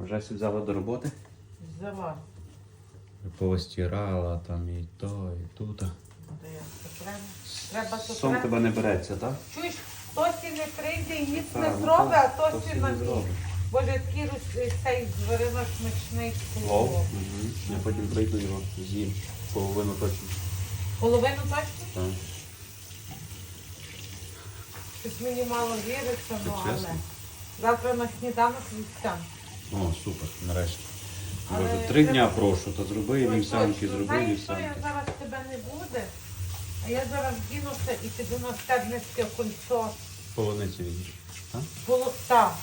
Вже взяла до роботи? Взяла. Повостирала там і то, і тут. Треба, треба то Сон тебе не береться, так? Чуєш, хтось і не прийде і ніц не ну, зробить, а то- і на не зробить. Боже, такий цей зварила смачний плов. угу. Я потім прийду його з'їм. Половину точно. Половину точно? Так. Щось мені мало віриться, ну але завтра на сніданок вівсян. О, супер, нарешті. Але Боже, три треба- дня прошу, то зроби Ой, вівсянки, точно. зроби Знаєш, що я вівсянки. зараз тебе не буде, а я зараз дінуся і піду на Стебницьке кольцо. Полуниці відійш. Так? Було так.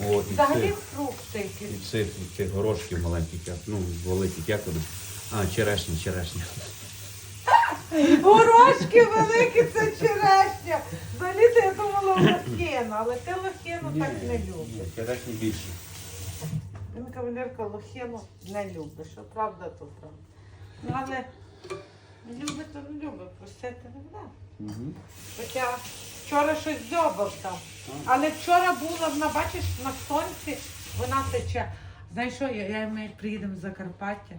О, і Взагалі цих, фрукти і якісь. цих, і цих горошків маленьких, як, ну, великих, як вони? А, черешня, черешня. Горошки великі, це черешня. Взагалі то я думала лохину, але ти лохину так не любиш. Черешні більше. Він кавалерка лохину не любить, що правда, то правда. Ну, але любить, то не любить, просити не буде. Угу. Хоча вчора щось дзьобав там. Але вчора була, вона, бачиш, на сонці вона тече. Знаєш що, я, я ми приїдемо з Закарпаття,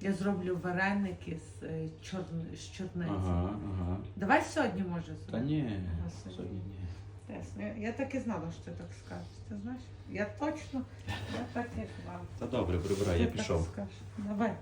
я зроблю вареники з, е, чорн, з чорниці. Ага, ага. Давай сьогодні може Та зробимо. ні, сьогодні ні. Я, я так і знала, що ти так скажеш. Ти знаєш? Я точно, я так і знала. Та добре, прибирай, я Ти так пішов. скажеш. Давай.